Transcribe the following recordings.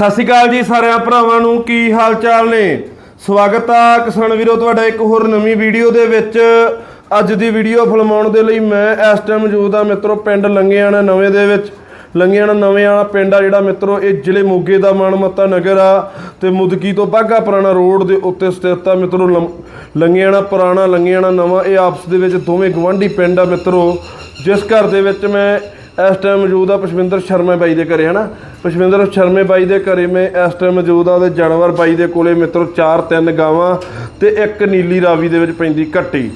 ਸਤਿ ਸ਼੍ਰੀ ਅਕਾਲ ਜੀ ਸਾਰਿਆਂ ਭਰਾਵਾਂ ਨੂੰ, ਕੀ ਹਾਲ ਚਾਲ ਨੇ? ਸਵਾਗਤ ਆ ਕਿਸਾਨ ਵੀਰੋ, ਤੁਹਾਡਾ ਇੱਕ ਹੋਰ ਨਵੀਂ ਵੀਡੀਓ ਦੇ ਵਿੱਚ। ਅੱਜ ਦੀ ਵੀਡੀਓ ਫਿਲਮਾਉਣ ਦੇ ਲਈ ਮੈਂ ਇਸ ਟਾਈਮ ਮੌਜੂਦ ਆ ਮਿੱਤਰੋ, ਪਿੰਡ ਲੰਗਿਆਣਾ ਨਵੇਂ ਦੇ ਵਿੱਚ। ਲੰਗਿਆਣਾ ਨਵੇਂ ਵਾਲਾ ਪਿੰਡ ਆ ਜਿਹੜਾ ਮਿੱਤਰੋ, ਇਹ ਜ਼ਿਲ੍ਹੇ ਮੋਗੇ ਦਾ ਮਾਨਮੱਤਾ ਨਗਰ ਆ ਤੇ ਮੁਦਕੀ ਤੋਂ ਬਾਗਾ ਪੁਰਾਣਾ ਰੋਡ ਦੇ ਉੱਤੇ ਸਥਿਤ ਆ ਮਿੱਤਰੋ, ਲੰ- ਲੰਗਿਆਣਾ ਪੁਰਾਣਾ, ਲੰਗਿਆਣਾ ਨਵਾਂ, ਇਹ ਆਪਸ ਦੇ ਵਿੱਚ ਦੋਵੇਂ ਗਵੰਡੀ ਪਿੰਡ ਆ ਮਿੱਤਰੋ। ਜਿਸ ਘਰ ਦੇ ਵਿੱਚ ਮੈਂ ਇਸ ਟਾਈਮ ਮੌਜੂਦ ਆ ਪਸ਼ਵਿੰਦਰ ਸ਼ਰਮਾ ਬਾਈ ਦੇ ਘਰੇ, ਹਨਾ? ਪਸ਼ਵਿੰਦਰ ਸ਼ਰਮੇ ਬਾਈ ਦੇ ਘਰੇ ਮੈਂ ਇਸ ਟਾਈਮ ਮੌਜੂਦ ਆ ਉਹਦੇ ਜਾਨਵਰ ਬਾਈ ਦੇ ਕੋਲੇ ਮਿੱਤਰੋ ਚਾਰ ਤਿੰਨ ਗਾਵਾਂ ਤੇ ਇੱਕ ਨੀਲੀ ਰਾਵੀ ਦੇ ਵਿੱਚ ਪੈਂਦੀ ਕੱਟੀ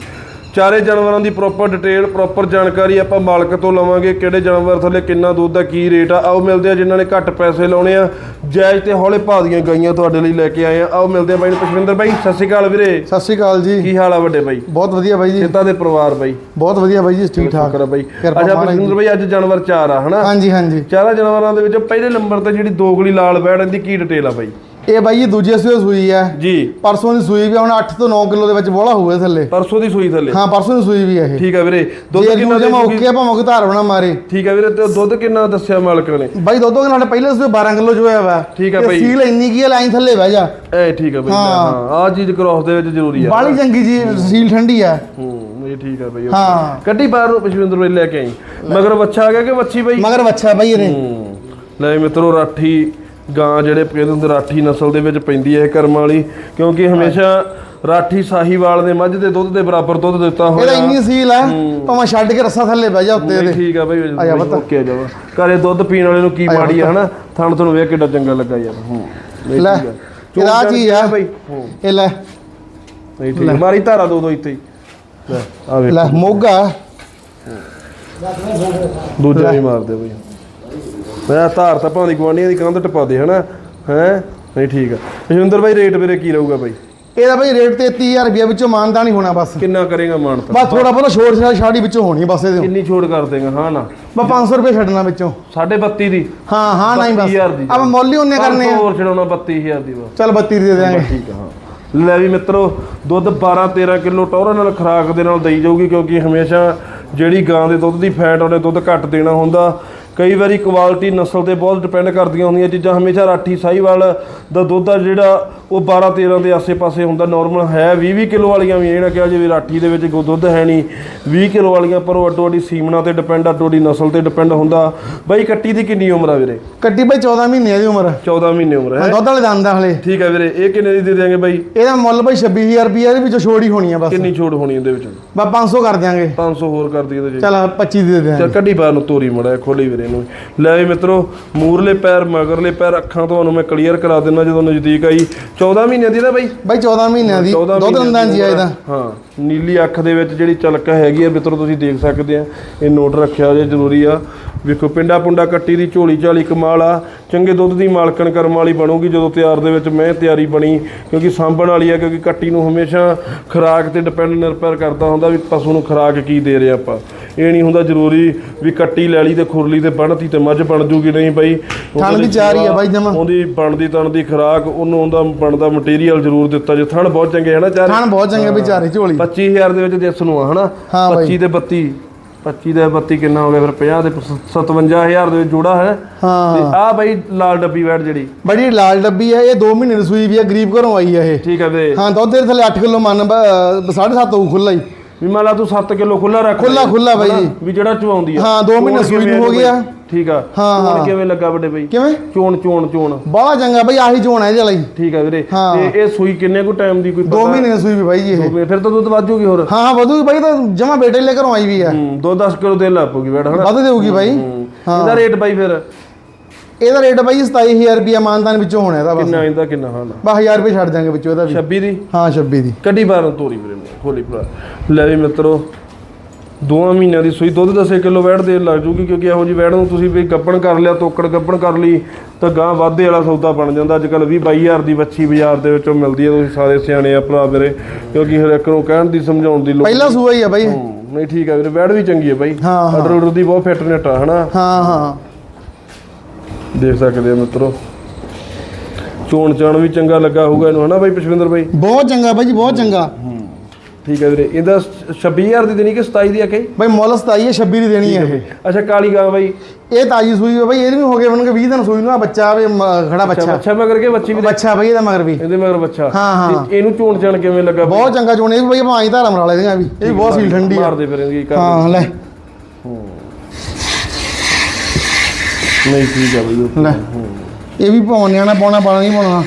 ਚਾਰੇ ਜਾਨਵਰਾਂ ਦੀ ਪ੍ਰੋਪਰ ਡਿਟੇਲ ਪ੍ਰੋਪਰ ਜਾਣਕਾਰੀ ਆਪਾਂ ਮਾਲਕ ਤੋਂ ਲਵਾਂਗੇ ਕਿਹੜੇ ਜਾਨਵਰ ਥੱਲੇ ਕਿੰਨਾ ਦੁੱਧ ਦਾ ਕੀ ਰੇਟ ਆ। ਆਓ ਮਿਲਦੇ ਆ ਜਿਨ੍ਹਾਂ ਨੇ ਘੱਟ ਪੈਸੇ ਲਾਉਣੇ ਆ। ਜਾਇਜ਼ ਤੇ ਹੌਲੇ ਭਾਅ ਦੀਆਂ ਗਾਈਆਂ ਤੁਹਾਡੇ ਲਈ ਲੈ ਕੇ ਆਏ ਆ। ਆਓ ਮਿਲਦੇ ਆ ਬਾਈ ਨੂੰ। ਪਸ਼ਵਿੰਦਰ ਬਾਈ ਸਤਿ ਸ਼੍ਰੀ ਅਕਾਲ ਵੀਰੇ। ਸਤਿ ਸ਼੍ਰੀ ਅਕਾਲ ਜੀ। ਕੀ ਹਾਲ ਆ ਵੱਡੇ ਬਾਈ? ਬਹੁਤ ਵਧੀਆ ਬਾਈ ਜੀ। ਕਿੱਦਾਂ ਦੇ ਪਰਿਵਾਰ ਬਾਈ? ਬਹੁਤ ਵਧੀਆ ਬਾਈ ਜੀ ਠੀਕ ਠਾਕ। ਸ਼ੁਕਰ ਬਾਈ। ਅੱਛਾ ਪਸ਼ਵਿੰਦਰ ਬਾਈ ਅੱਜ ਜਾਨਵਰ ਚਾਰ ਆ ਹਨਾ? ਹਾਂਜੀ ਹਾਂਜੀ। ਚਾਰਾਂ ਜਾਨਵਰਾਂ ਦੇ ਵਿੱਚ ਪਹਿਲੇ ਨੰਬਰ ਤੇ ਜਿਹੜੀ ਦੋਗਲੀ ਲਾਲ ਬੈੜ ਇਹਦੀ ਕੀ ਡਿਟੇਲ ਆ ਬਾਈ? ਇਹ ਬਾਈ ਜੀ ਦੂਜੇ ਸੂਏ ਸੂਈ ਹੈ ਜੀ। ਪਰਸੋਂ ਦੀ ਸੂਈ ਵੀ ਹੁਣ 8 ਤੋਂ 9 ਕਿਲੋ ਦੇ ਵਿੱਚ ਬੋਲਾ ਹੋਵੇ ਥੱਲੇ। ਪਰਸੋਂ ਦੀ ਸੂਈ ਥੱਲੇ। ਹਾਂ ਪਰਸੋਂ ਦੀ ਸੂਈ ਵੀ ਹੈ ਇਹ। ਠੀਕ ਆ ਵੀਰੇ। ਦੁੱਧ ਕਿੰਨਾ ਦੇਊਗੀ? ਓਕੇ ਆ ਭਾਵੇਂ ਕੋਈ ਧਾਰ ਬਣਾ ਮਾਰੇ। ਠੀਕ ਆ ਵੀਰੇ ਤੇ ਦੁੱਧ ਕਿੰਨਾ ਦੱਸਿਆ ਮਾਲਕ ਨੇ? ਬਾਈ ਦੋ ਦੋ ਘੰਟੇ ਪਹਿਲੇ ਸੂਏ 12 ਕਿਲੋ ਜੋ ਹੋਇਆ ਵਾ। ਠੀਕ ਆ ਤੇ ਬਾਈ। ਸੀਲ ਇੰਨੀ ਕੀ ਹੈ ਲਾਈਨ ਥੱਲੇ ਬਹਿ ਜਾ। ਐ ਠੀਕ ਆ ਬਾਈ। ਹਾਂ। ਹਾਂ ਆਹ ਚੀਜ਼ ਕ੍ਰੋਸ ਦੇ ਵਿੱਚ ਜ਼ਰੂਰੀ ਆ। ਬਾਲੀ ਚੰਗੀ ਜੀ ਸੀਲ ਠੰਡੀ ਹੈ ਹੂੰ ਇਹ ਠੀਕ ਆ ਬਾਈ ਹਾਂ। ਕੱਢੀ ਬਾਹਰ ਪਸ਼ਵਿੰਦਰ ਬਾਈ ਲੈ ਕੇ ਆਈ। ਮਗਰ ਬੱਚਾ ਆ ਗਿਆ ਕਿ ਵੱਛੀ ਬਾਈ? ਮਗਰ ਬੱਚਾ ਬਾਈ ਇਹਨੇ। ਹੂੰ। ਲੈ ਮਿੱਤਰੋ ਰਾਠੀ। ਗਾਂ ਜਿਹੜੇ ਕਹਿੰਦੇ ਹੁੰਦੇ ਰਾਠੀ ਨਸਲ ਦੇ ਵਿੱਚ ਪੈਂਦੀ ਹੈ ਕਰਮਾਂ ਵਾਲੀ ਕਿਉਂਕਿ ਹਮੇਸ਼ਾ ਰਾਠੀ ਸਾਹੀਵਾਲ ਨੇ ਮੱਝ ਦੇ ਦੁੱਧ ਦੇ ਬਰਾਬਰ ਦੁੱਧ ਦਿੱਤਾ ਇਹਦਾ ਹੋਇਆ ਇੰਨੀ ਸੀਲ ਹੈ ਭਾਵੇਂ ਛੱਡ ਕੇ ਰੱਸਾ ਥੱਲੇ ਬਹਿ ਜਾ ਉੱਤੇ ਇਹਦੇ। ਠੀਕ ਆ ਬਾਈ ਆ ਜਾ। ਓਕੇ ਆ ਜਾਵਾ। ਘਰੇ ਦੁੱਧ ਪੀਣ ਵਾਲੇ ਨੂੰ ਕੀ ਮਾੜੀ ਆ ਹਨਾ? ਥਣ ਤੁਹਾਨੂੰ ਵੇਖ ਕਿੱਡਾ ਚੰਗਾ ਲੱਗਾ ਯਾਰ। ਹੂੰ ਲੈ ਠੀਕ ਆ। ਇਹਦਾ ਚਾਣ ਆ। ਬਾਈ। ਹੂੰ। ਇਹ ਲੈ। ਨਹੀਂ ਠੀਕ ਆ। ਮਾਰੀ ਧਾਰਾ ਦੋ ਦੋ ਇੱਥੇ ਹੀ। ਲੈ ਆ ਵੇਖ। ਲੈ ਮੋਗਾ। ਦੂਜਾ ਵੀ ਮਾਰ ਦੇ ਬਾਈ। ਮੈਂ ਧਾਰ ਤਾਂ ਭਾਵੇਂ ਗਵਾਂਡੀਆਂ ਦੀ ਕੰਧ ਟਪਾ ਦੇ ਹਨਾ? ਹੈ? ਨਹੀਂ ਠੀਕ ਆ। ਜਸ਼ਵਿੰਦਰ ਬਾਈ ਰੇਟ ਵੀਰੇ ਕੀ ਰਹੂਗਾ ਬਾਈ? ਇਹਦਾ ਬਾਈ ਰੇਟ 33000 ਰੁਪਏ ਵਿੱਚੋਂ ਮਾਨਤਾ ਨਹੀਂ ਹੋਣਾ ਬਸ। ਕਿੰਨਾ ਕਰੇਗਾ ਮਾਨਤਾ? ਬਸ ਥੋੜਾ ਬਹੁਤਾ ਛੋੜ ਛਾੜ ਛਾੜੀ ਵਿੱਚੋਂ ਹੋਣੀ ਬਸ ਇਹਦੇ ਕਿੰਨੀ ਛੋੜ ਕਰ ਦੇਗਾ ਹਾਂ ਨਾ? ਬਸ 500 ਰੁਪਏ ਛੱਡਣਾ ਵਿੱਚੋਂ। 32.5 ਦੀ? ਹਾਂ ਹਾਂ ਨਹੀਂ ਬਸ। 32,000 ਦੀ। ਆਪਾਂ ਮੁੱਲ ਹੀ ਉਹਨੇ ਕਰਨੇ ਆ। ਹੋਰ ਛਡਾਉਣਾ 32000 ਦੀ ਬਸ। ਚੱਲ 32 ਦੇ ਦੇਾਂਗੇ ਠੀਕ ਆ ਹਾਂ। ਲੈ ਵੀ ਮਿੱਤਰੋ ਦੁੱਧ 12 13 ਕਿਲੋ ਟੌਰਾ ਨਾਲ ਖਰਾਕ ਦੇ ਨਾਲ ਦਈ ਜਾਊਗੀ ਕਿਉਂਕਿ ਹਮੇਸ਼ਾ ਜਿਹੜੀ ਗਾਂ ਦੇ ਦੁੱਧ ਦੀ ਫੈਟ ਉਹਨੇ ਦੁੱਧ ਘੱਟ ਦੇਣਾ ਹੁੰਦਾ। ਕਈ ਵਾਰੀ ਕੁਆਲਿਟੀ ਨਸਲ ਤੇ ਬਹੁਤ ਡਿਪੈਂਡ ਕਰਦੀਆਂ ਹੁੰਦੀਆਂ ਚੀਜ਼ਾਂ ਹਮੇਸ਼ਾ ਰਾਠੀ ਸਾਹੀਵਾਲ ਦਾ ਦੁੱਧ ਆ ਜਿਹੜਾ ਉਹ 12 13 ਦੇ ਆਸੇ-ਪਾਸੇ ਹੁੰਦਾ ਨਾਰਮਲ ਹੈ 20 20 ਕਿਲੋ ਵਾਲੀਆਂ ਵੀ ਇਹ ਨਾ ਕਿਹਾ ਜਿਵੇਂ ਰਾਠੀ ਦੇ ਵਿੱਚ ਕੋਈ ਦੁੱਧ ਹੈ ਨਹੀਂ 20 ਕਿਲੋ ਵਾਲੀਆਂ ਪਰ ਉਹ ਅੱਡੋ ਅੱਡੀ ਸੀਮਨਾ ਤੇ ਡਿਪੈਂਡ ਅੱਡੋ ਅੱਡੀ ਨਸਲ ਤੇ ਡਿਪੈਂਡ ਹੁੰਦਾ। ਬਾਈ ਕੱਟੀ ਦੀ ਕਿੰਨੀ ਉਮਰ ਆ ਵੀਰੇ? ਕੱਟੀ ਬਾਈ 14 ਮਹੀਨਿਆਂ ਦੀ ਉਮਰ 14 ਮਹੀਨੇ ਉਮਰ ਹੈ। ਦੁੱਧ ਵਾਲੇ ਦੰਦ ਆ ਹਲੇ। ਠੀਕ ਹੈ ਵੀਰੇ ਇਹ ਕਿੰਨੇ ਦੀ ਦੇ ਦਿਆਂਗੇ ਬਾਈ? ਇਹਦਾ ਮੁੱਲ ਬਾਈ 26000 ਰੁਪਏ ਇਹਦੇ ਵਿੱਚੋਂ ਛੋੜ ਹੀ ਹੋਣੀ ਆ ਬਸ। ਕਿੰਨੀ ਛੋਟ ਹੋਣੀ ਇਹਦੇ ਵਿੱਚ? ਬਸ 500 ਕਰ ਦਿਆਂਗੇ। 500 ਹੋਰ ਕਰ ਦਈਏ ਤੇ ਚੱਲ 25 ਦੇ ਦਿਆਂਗੇ। ਚੱਲ ਕੱਢੀ ਬਾਹਰ ਨੂੰ ਤੋਰੀ ਮੜਾ ਖੋਲੀ ਵੀਰੇ। ਨੂੰ। ਲੈ ਵੀ ਮਿੱਤਰੋ ਮੂਰਲੇ ਪੈਰ ਮਗਰਲੇ ਪੈਰ ਅੱਖਾਂ ਤੁਹਾਨੂੰ ਮੈਂ ਕਲੀਅਰ ਕਰਾ ਦਿੰਦਾ ਜਦੋਂ ਨਜ਼ਦੀਕ ਆਈ। 14 ਮਹੀਨਿਆਂ ਦੀ ਨਾ ਬਾਈ? ਬਾਈ 14 ਮਹੀਨਿਆਂ ਦੀ। 14 ਦੁੱਧ ਦੰਦਾਂ ਜੀ ਇਹਦਾ ਹਾਂ। ਨੀਲੀ ਅੱਖ ਦੇ ਵਿੱਚ ਜਿਹੜੀ ਚਲਕ ਹੈਗੀ ਆ ਮਿੱਤਰੋ ਤੁਸੀਂ ਦੇਖ ਸਕਦੇ ਆ। ਇਹ ਨੋਟ ਰੱਖਿਆ ਜੇ ਜ਼ਰੂਰੀ ਆ। ਵੇਖੋ ਪਿੰਡਾ ਪੁੰਡਾ ਕੱਟੀ ਦੀ ਝੋਲੀ ਝਾਲੀ ਕਮਾਲ ਆ। ਚੰਗੇ ਦੁੱਧ ਦੀ ਮਾਲਕਣ ਕਰਮ ਵਾਲੀ ਬਣੂਗੀ ਜਦੋਂ ਤਿਆਰ ਦੇ ਵਿੱਚ ਮੈਂ ਤਿਆਰੀ ਬਣੀ। ਕਿਉਂਕਿ ਸਾਂਭਣ ਵਾਲੀ ਆ ਕਿਉਂਕਿ ਕੱਟੀ ਨੂੰ ਹਮੇਸ਼ਾ ਖੁਰਾਕ ਤੇ ਡਿਪੈਂਡ ਨਿਰਭਰ ਕਰਦਾ ਹੁੰਦਾ ਵੀ ਪਸ਼ੂ ਨੂੰ ਖੁਰਾਕ ਕੀ ਦੇ ਰਹੇ ਆਪਾਂ। ਇਹ ਨਹੀਂ ਹੁੰਦਾ ਜ਼ਰੂਰੀ ਵੀ ਕੱਟੀ ਲੈ ਲਈ ਤੇ ਖੁਰਲੀ ਤੇ ਬਣਤੀ ਤੇ ਮੱਝ ਬਣ ਜੂਗੀ ਨਹੀਂ ਬਾਈ। ਥਣ ਵੀ ਚਾਰ ਹੀ ਆ ਬਾਈ ਜਮਾਂ। ਉਹਦੀ ਬਣਦੀ ਤਣ ਦੀ ਖੁਰਾਕ ਉਹਨੂੰ ਉਹਦਾ ਬਣਦਾ ਮਟੀਰੀਅਲ ਜ਼ਰੂਰ ਦਿੱਤਾ ਜੇ। ਥਣ ਬਹੁਤ ਚੰਗੇ ਹਨਾ ਚਾਰ? ਥਣ ਬਹੁਤ ਚੰਗੇ ਵਿਚਾਰੇ ਝੋਲੀ। 25000 ਦੇ ਵਿੱਚ ਜਿਸ ਨੂੰ ਆ ਹਨਾ? ਹਾਂ ਬਾਈ। 25 ਤੇ 32 25 ਦੇ 32 ਕਿੰਨਾ ਹੋ ਗਿਆ ਫਿਰ? 50 ਦੇ 57000 ਦੇ ਵਿੱਚ ਜੋੜਾ ਹੈ। ਹਾਂ। ਤੇ ਆ ਬਾਈ ਲਾਲ ਡੱਬੀ ਵੈਟ ਜਿਹੜੀ। ਬੜੀ ਲਾਲ ਡੱਬੀ ਹੈ ਇਹ 2 ਮਹੀਨੇ ਦੀ ਸੂਈ ਵੀ ਹੈ ਗਰੀਬ ਘਰੋਂ ਆਈ ਹੈ ਇਹ। ਠੀਕ ਹੈ ਵੀਰੇ ਹਾਂ ਦੁੱਧ ਦੇ ਥੱਲੇ 8 ਕਿਲੋ ਮੰਨ 7.5 ਹੋਊ ਖੁੱਲਾ ਹੀ। ਵੀ ਮੰਨ ਲਾ ਤੂੰ 7 ਕਿਲੋ ਖੁੱਲਾ ਰੱਖ ਖੁੱਲਾ- ਖੁੱਲਾ ਬਾਈ? ਜੀ। ਵੀ ਜਿਹੜਾ ਚਵਾਉਂਦੀ ਆ। ਹਾਂ, ਦੋ ਮਹੀਨੇ ਚੋਣ ਸੂਈ ਨੂੰ ਹੋ ਆ ਗਿਆ। ਠੀਕ ਆ। ਹਾਂ, ਚੋਣ ਹਾਂ। ਕਿਵੇਂ ਲੱਗਾ ਵੱਡੇ ਬਾਈ? ਕਿਵੇਂ? ਚੋਣ ਚੋਣ ਚੋਣ। ਬੜਾ ਚੰਗਾ ਬਾਈ ਆਹੀ ਝੋਣ ਹੈ ਇਹਦੇ ਲਈ ਠੀਕ ਆ ਵੀਰੇ। ਤੇ ਇਹ ਸੂਈ ਕਿੰਨੇ ਕੁ ਟਾਈਮ ਦੀ ਕੋਈ 2 ਮਹੀਨੇ ਦੀ ਸੂਈ ਵੀ ਬਾਈ ਜੀ ਇਹ। ਫਿਰ ਤਾਂ ਦੁੱਧ ਵਾਜੂਗੀ ਹੋਰ? ਹਾਂ ਹਾਂ ਵਧੂਗੀ ਬਾਈ ਤਾਂ ਜਮਾ ਬੇਟੇ ਲੈ ਘਰੋਂ ਆਈ ਵੀ ਹੈ ਹੂੰ 2-10 ਕਿਲੋ ਦੇ ਲੱਪੂਗੀ ਬੈਠ ਹਨਾ? ਵੱਧ ਦੇਊਗੀ ਬਾਈ ਹੂੰ। ਇਹਦਾ ਰੇਟ ਬਾਈ ਫਿਰ? ਇਹਦਾ ਰੇਟ ਬਾਈ 27000 ਰੁਪਿਆ ਮਾਨਦਾਨ ਵਿੱਚੋਂ ਹੋਣਾ ਇਹਦਾ ਬਸ। ਕਿੰਨਾ ਇਹਦਾ ਕਿੰਨਾ ਹਾਂ ਨਾ ਬਸ 1000 ਰੁਪਏ ਛੱਡ ਦਿਆਂਗੇ ਵਿੱਚੋਂ ਇਹਦਾ ਵੀ। 26 ਦੀ? ਹਾਂ 26 ਦੀ। ਕੱਢੀ ਬਾਹਰ ਤੋਰੀ ਵੀਰੇ ਨੂੰ ਖੋਲੀ ਭਰਾ। ਲੈ ਵੀ ਮਿੱਤਰੋ ਦੋਵਾਂ ਮਹੀਨਿਆਂ ਦੀ ਸੂਈ ਦੁੱਧ 10 ਕਿਲੋ ਵੈੜ ਦੇ ਲੱਗ ਜੂਗੀ ਕਿਉਂਕਿ ਇਹੋ ਜੀ ਵੈੜ ਨੂੰ ਤੁਸੀਂ ਵੀ ਗੱਪਣ ਕਰ ਲਿਆ ਤੋਕੜ ਗੱਪਣ ਕਰ ਲਈ ਤਾਂ ਗਾਂ ਵਾਧੇ ਵਾਲਾ ਸੌਦਾ ਬਣ ਜਾਂਦਾ। ਅੱਜ ਕੱਲ 20 22000 ਦੀ ਵੱਛੀ ਬਾਜ਼ਾਰ ਦੇ ਵਿੱਚੋਂ ਮਿਲਦੀ ਹੈ ਤੁਸੀਂ ਸਾਰੇ ਸਿਆਣੇ ਆ ਭਰਾ ਵੀਰੇ ਕਿਉਂਕਿ ਹਰ ਇੱਕ ਨੂੰ ਕਹਿਣ ਦੀ ਸਮਝਾਉਣ ਦੀ ਲੋੜ ਪਹਿਲਾ ਸੂਆ ਹੀ ਆ ਬਾਈ। ਨਹੀਂ ਠੀਕ ਹੈ ਵੀਰੇ ਵੈੜ ਵੀ ਚੰਗੀ ਹੈ ਬਾਈ। ਆਰਡਰ ਆਰਡਰ ਦੀ ਬਹੁਤ ਫਿੱਟ ਨੇਟ ਆ ਹਨਾ? ਹਾਂ ਹਾਂ। ਦੇਖ ਸਕਦੇ ਆ ਮਿੱਤਰੋ। ਚੋਣ ਚਾਣ ਵੀ ਚੰਗਾ ਲੱਗਾ ਹੋਊਗਾ ਇਹਨੂੰ ਹਨਾ ਬਾਈ ਪਸ਼ਵਿੰਦਰ ਬਾਈ? ਬਹੁਤ ਚੰਗਾ ਬਾਈ ਜੀ ਬਹੁਤ ਚੰਗਾ। ਠੀਕ ਹੈ ਵੀਰੇ ਇਹਦਾ 26000 ਦੀ ਦੇਣੀ ਕਿ 27 ਦੀ ਆਖੇ ਬਾਈ ਮੁੱਲ 27 ਹੈ 26 ਦੀ ਦੇਣੀ ਹੈ ਅੱਛਾ ਕਾਲੀ ਗਾਂ ਬਾਈ। ਇਹ ਤਾਜੀ ਸੂਈ ਹੈ ਬਾਈ ਇਹਦੇ ਵੀ ਹੋ ਗਏ ਬਣਨਗੇ 20 ਦਿਨ ਸੂਈ ਨੂੰ ਆ ਬੱਚਾ ਵੀ ਖੜਾ ਬੱਚਾ। ਬੱਚਾ ਮਗਰ ਕੇ ਬੱਚੀ ਵੀ ਬੱਚਾ ਬਾਈ ਇਹਦਾ ਮਗਰ ਵੀ। ਇਹਦੇ ਮਗਰ ਬੱਚਾ। ਹਾਂ, ਹਾਂ। ਇਹਨੂੰ ਝੋਣ ਜਾਣ ਕਿਵੇਂ ਲੱਗਾ ਬਹੁਤ ਚੰਗਾ ਚੋਣ ਇਹ ਵੀ ਬਾਈ ਭਾਈ ਧਾਰਾ ਮਰਾਲੇ ਦੀਆਂ ਵੀ। ਇਹ ਬਹੁਤ ਸੀਲ ਠੰਡੀ ਆ। ਮਾਰਦੇ ਫਿਰ ਇਹਦੀ ਕਰ ਹਾਂ ਲੈ। ਨਹੀਂ ਠੀਕ ਹੈ ਬਈ ਲੈ। ਇਹ ਵੀ ਪਾਉਣੇ ਆ ਨਾ ਪਾਉਣਾ ਪਾਣਾ ਨਹੀਂ ਪਾਉਣਾ।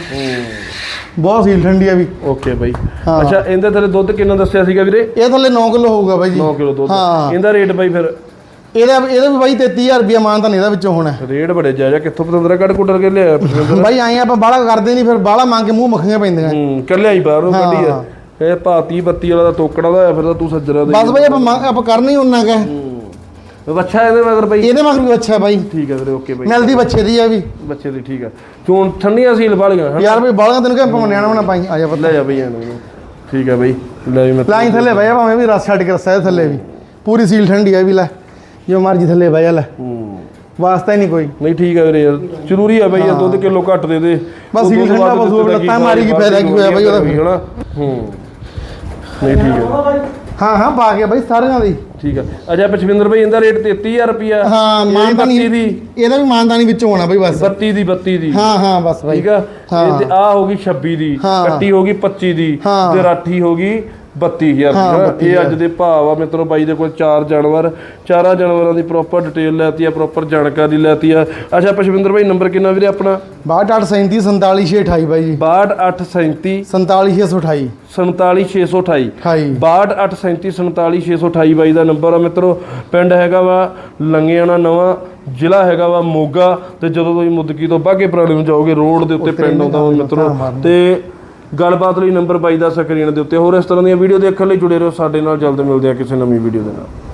ਬਹੁਤ ਸੀਲ ਠੰਡੀ ਆ ਵੀ। ਓਕੇ ਬਾਈ। ਹਾਂ। ਅੱਛਾ ਇਹਦੇ ਥੱਲੇ ਦੁੱਧ ਕਿੰਨਾ ਦੱਸਿਆ ਸੀਗਾ ਵੀਰੇ? ਇਹ ਥੱਲੇ 9 ਕਿਲੋ ਹੋਊਗਾ ਬਾਈ ਜੀ। 9 ਕਿਲੋ ਦੁੱਧ। ਹਾਂ। ਇਹਦਾ ਰੇਟ ਬਾਈ ਫਿਰ? ਇਹਦਾ ਇਹਦਾ ਵੀ ਬਾਈ 33000 ਰੁਪਇਆ ਮਾਨ ਤਾਂ ਇਹਦਾ ਵਿੱਚੋਂ ਹੋਣਾ। ਰੇਟ ਬੜੇ ਜਾਇਜ਼ ਕਿੱਥੋਂ ਪਤੰਦਰਾ ਕੱਢ ਕੁੱਟਰ ਕੇ ਪਤੰਦਰ? ਬਾਈ ਆਏ ਆਪਾਂ ਬਾਹਲਾ ਕਰਦੇ ਨਹੀਂ ਫਿਰ ਬਾਹਲਾ ਮੰਗ ਕੇ ਮੂੰਹ ਮੱਖੀਆਂ ਪੈਂਦੀਆਂ। ਹੂੰ ਕੱਲਿਆ ਹੀ ਬਾਹਰੋਂ। ਕੱਢੀ ਆ। ਇਹ ਭਾਤੀ ਬੱਤੀ ਵਾਲਾ ਦਾ ਤੋਕੜਾ ਦਾ ਹੋਇਆ ਫਿਰ ਤਾਂ ਤੂੰ ਸੱਜਰਾ ਦਾ ਬਸ ਬਾਈ ਆਪਾਂ ਮੰਗ- ਆਪਾਂ ਕਰਨੀ ਉਹਨਾਂ ਕਾ ਹੀ। ਅੱਛਾ ਇਹਦੇ ਮਗਰ ਬਾਈ। ਇਹਦੇ ਮਗਰ ਵੀ ਅੱਛਾ ਬਾਈ। ਠੀਕ ਹੈ ਵੀਰੇ ਓਕੇ ਬਾਈ। ਮਿਲਦੀ ਬੱਚੇ ਦੀ ਆ ਵੀ। ਬੱਚੇ ਦੀ ਠੀਕ ਆ। ਚੋਣ ਠੰਡੀਆਂ ਸੀਲ ਵਾਲੀਆਂ ਹਨਾ? ਯਾਰ ਬਈ ਬਾਲਾਂ ਤੈਨੂੰ ਕਿਹਾ ਆਪਾਂ ਨਿਆਣਾ ਬਣਾ ਪਾਈ ਆ ਜਾ ਲੈ ਜਾ ਬਈ ਇਹਨੂੰ ਠੀਕ ਹੈ ਬਾਈ। ਲੈ ਵੀ ਮੈਂ ਲਾਈਨ ਥੱਲੇ ਬਹਿ ਜਾ ਭਾਵੇਂ ਵੀ ਰਸ ਛੱਡ ਕੇ ਰਸਾ ਥੱਲੇ ਵੀ। ਪੂਰੀ ਸੀਲ ਠੰਡੀ ਆ ਵੀ ਲੈ। ਜੋ ਮਰਜ਼ੀ ਥੱਲੇ ਬਹਿ ਜਾ ਲੈ। ਹੂੰ। ਵਾਸਤਾ ਹੀ ਨਹੀਂ ਕੋਈ। ਨਹੀਂ ਠੀਕ ਹੈ ਵੀਰੇ ਯਾਰ ਜ਼ਰੂਰੀ ਆ ਬਾਈ ਯਾਰ ਦੁੱਧ ਕਿਲੋ ਘੱਟ ਦੇ ਦੇ। ਬਸ ਉਹ ਸੀਲ ਠੰਡਾ ਬਸ ਦਾ ਲੱਤਾਂ ਮਾਰੀ ਕੀ ਫਾਇਦਾ ਕੀ ਹੋਇਆ ਬਾਈ ਉਹਦਾ ਹੂੰ। ਨਹੀਂ ਠੀਕ ਹੈ ਹਾਂ ਹਾਂ ਪਾ ਕੇ ਬਾਈ ਸਾਰਿਆਂ ਦੀ। ਠੀਕ ਹੈ ਅਜਾ ਪਛਵਿੰਦਰ ਭਾਈ ਇਹਦਾ ਰੇਟ 33000 ਰੁਪਿਆ ਹਾਂ ਮਾਨਦਾਨੀ ਦੀ। ਇਹਦਾ ਵੀ ਮਾਨਦਾਨੀ ਵਿੱਚੋਂ ਹੋਣਾ ਬਾਈ ਬਸ। 32 ਦੀ 32 ਦੀ। ਹਾਂ ਹਾਂ ਬਸ ਬਾਈ। ਠੀਕ ਆ? ਤੇ ਆ ਹੋ ਗਈ 26 ਦੀ। ਕੱਟੀ ਹੋ ਗਈ 25 ਦੀ। ਤੇ ਰਾਠੀ ਹੋ ਗਈ 32000 ਹਾਂ, ਦੀ ਹਨਾ। 32,000 ਇਹ ਅੱਜ ਦੇ ਭਾਅ ਆ ਮਿੱਤਰੋ ਬਾਈ ਦੇ ਕੋਲ ਚਾਰ ਜਾਨਵਰ ਚਾਰਾਂ ਜਾਨਵਰਾਂ ਦੀ ਪ੍ਰੋਪਰ ਡਿਟੇਲ ਲੈਤੀ ਆ ਪ੍ਰੋਪਰ ਜਾਣਕਾਰੀ ਲੈਤੀ ਆ। ਅੱਛਾ ਪਸ਼ਵਿੰਦਰ ਭਾਈ ਨੰਬਰ ਕਿੰਨਾ ਵੀਰੇ ਆਪਣਾ? 6837 47628 ਬਾਈ ਜੀ। 6237 47628 47628 ਹਾਈ 6287347628 ਬਾਈ ਦਾ ਨੰਬਰ ਆ ਮਿੱਤਰੋ। ਪਿੰਡ ਹੈਗਾ ਵਾ ਲੰਗਿਆਣਾ ਨਵਾਂ ਜ਼ਿਲ੍ਹਾ ਹੈਗਾ ਵਾ ਮੋਗਾ। ਤੇ ਜਦੋਂ ਤੁਸੀਂ ਮੁੱਦਕੀ ਤੋਂ ਬਾਗੇ ਪੁਰਾਣੇ ਨੂੰ ਜਾਓਗੇ ਰੋਡ ਦੇ ਉੱਤੇ ਪਿੰਡ ਆਉਂਦਾ ਵਾ ਮਿੱਤਰੋ। ਤੇ ਗੱਲਬਾਤ ਲਈ ਨੰਬਰ ਬਾਈ ਦਾ ਸਕਰੀਨ ਦੇ ਉੱਤੇ। ਹੋਰ ਇਸ ਤਰ੍ਹਾਂ ਦੀਆਂ ਵੀਡੀਓ ਦੇਖਣ ਲਈ ਜੁੜੇ ਰਹੋ। ਸਾਡੇ ਨਾਲ ਜਲਦ ਮਿਲਦੇ ਆ ਕਿਸੇ ਨਵੀਂ ਵੀਡੀਓ ਦੇ ਨਾਲ।